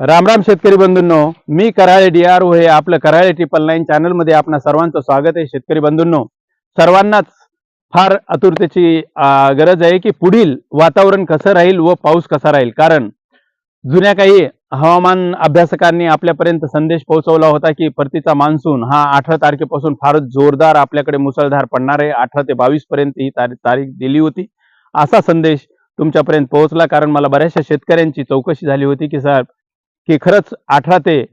रामराम शेतकरी बंधूंनो मी Karale D R O हे आपलं कराळे ट्रिपल नाईन चॅनलमध्ये आपणा सर्वांचं स्वागत आहे शेतकरी बंधूंनो. सर्वांनाच फार आतुरतेची गरज आहे की पुढील वातावरण कसं राहील व पाऊस कसा राहील. कारण जुन्या काही हवामान अभ्यासकांनी आपल्यापर्यंत संदेश पोहोचवला होता की परतीचा मान्सून हा अठरा तारखेपासून फारच जोरदार आपल्याकडे मुसळधार पडणार आहे. अठरा ते बावीस पर्यंत ही तारीख तारीख दिली होती. असा संदेश तुमच्यापर्यंत पोहोचला कारण मला बऱ्याचशा शेतकऱ्यांची चौकशी झाली होती की साहेब की खरंच अठरा ते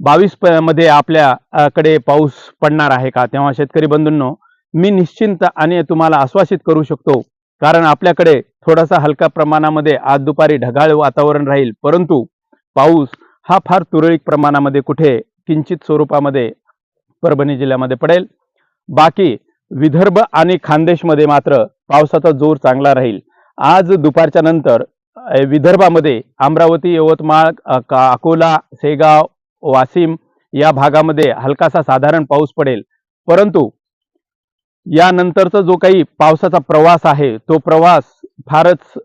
बावीस प- मध्ये आपल्याकडे पाऊस पडणार आहे का? तेव्हा शेतकरी बंधूंनो मी निश्चिंत आणि तुम्हाला आश्वासित करू शकतो कारण आपल्याकडे थोडासा हलका प्रमाणामध्ये आज दुपारी ढगाळ वातावरण राहील परंतु पाऊस हा फार तुरळक प्रमाणामध्ये कुठे किंचित स्वरूपामध्ये परभणी जिल्ह्यामध्ये पडेल. बाकी विदर्भ आणि खानदेशमध्ये मात्र पावसाचा जोर चांगला राहील. आज दुपारच्या नंतर विदर्भामध्ये अमरावती यवतमाळ का- अकोला सेगाव वाशिम या भागामध्ये हलकासा साधारण पाऊस पडेल. परंतु यानंतरचा जो काही पावसाचा प्रवास आहे तो प्रवास फारच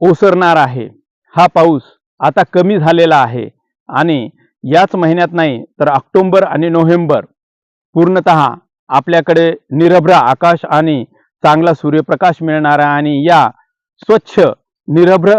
ओसरणार आहे. हा पाऊस आता कमी झालेला आहे आणि याच महिन्यात नाही तर ऑक्टोबर आणि नोव्हेंबर पूर्णत आपल्याकडे निरभ्र आकाश आणि चांगला सूर्यप्रकाश मिळणारा आणि या स्वच्छ निरभ्र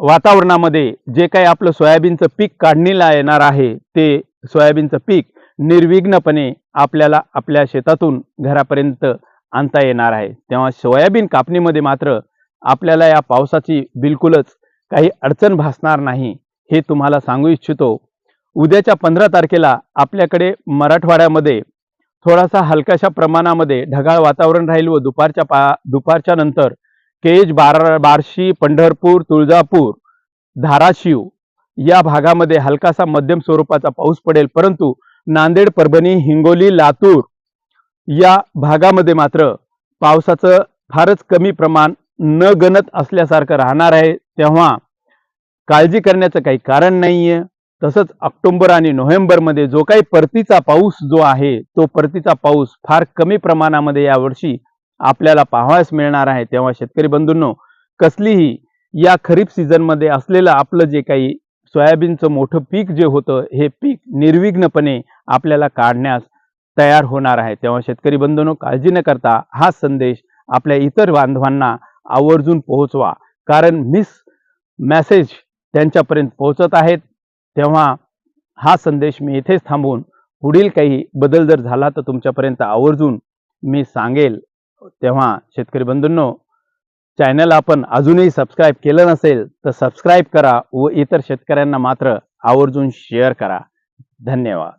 वातावरणामध्ये जे काही आपलं सोयाबीनचं पीक काढणीला येणार आहे ते सोयाबीनचं पीक निर्विघ्नपणे आपल्याला आपल्या शेतातून घरापर्यंत आणता येणार आहे. तेव्हा सोयाबीन कापणीमध्ये मात्र आपल्याला या पावसाची बिलकुलच काही अडचण भासणार नाही हे तुम्हाला सांगू इच्छितो. उद्याच्या पंधरा तारखेला आपल्याकडे मराठवाड्यामध्ये थोडासा हलक्याशा प्रमाणामध्ये ढगाळ वातावरण राहील व दुपारच्या पा दुपारच्या नंतर केज बार बार्शी पंढरपूर तुळजापूर धाराशिव या भागामध्ये हलकासा मध्यम स्वरूपाचा पाऊस पडेल. परंतु नांदेड परभणी हिंगोली लातूर या भागामध्ये मात्र पावसाचं फारच कमी प्रमाण न गणत असल्यासारखं राहणार आहे. तेव्हा काळजी करण्याचं काही कारण नाहीये. तसंच ऑक्टोबर आणि नोव्हेंबरमध्ये जो काही परतीचा पाऊस जो आहे तो परतीचा पाऊस फार कमी प्रमाणामध्ये यावर्षी आपल्याला पाहावयास मिळणार आहे. तेव्हा शेतकरी बंधूंनो कसलीही या खरीप सीझनमध्ये असलेलं आपलं जे काही सोयाबीनचं मोठं पीक जे होतं हे पीक निर्विघ्नपणे आपल्याला काढण्यास तयार होणार आहे. तेव्हा शेतकरी बंधूंनो काळजी न करता हा संदेश आपल्या इतर बांधवांना आवर्जून पोहोचवा. कारण मिस मॅसेज त्यांच्यापर्यंत पोहोचत आहेत. तेव्हा हा संदेश मी इथेच थांबून पुढील काही बदल जर झाला तर तुमच्यापर्यंत आवर्जून मी सांगेल. तेव्हा शेतकरी बंधूंनो चॅनल आपण अजूनही सबस्क्राईब केलं नसेल तर सबस्क्राईब करा व इतर शेतकऱ्यांना मात्र आवर्जून शेअर करा. धन्यवाद.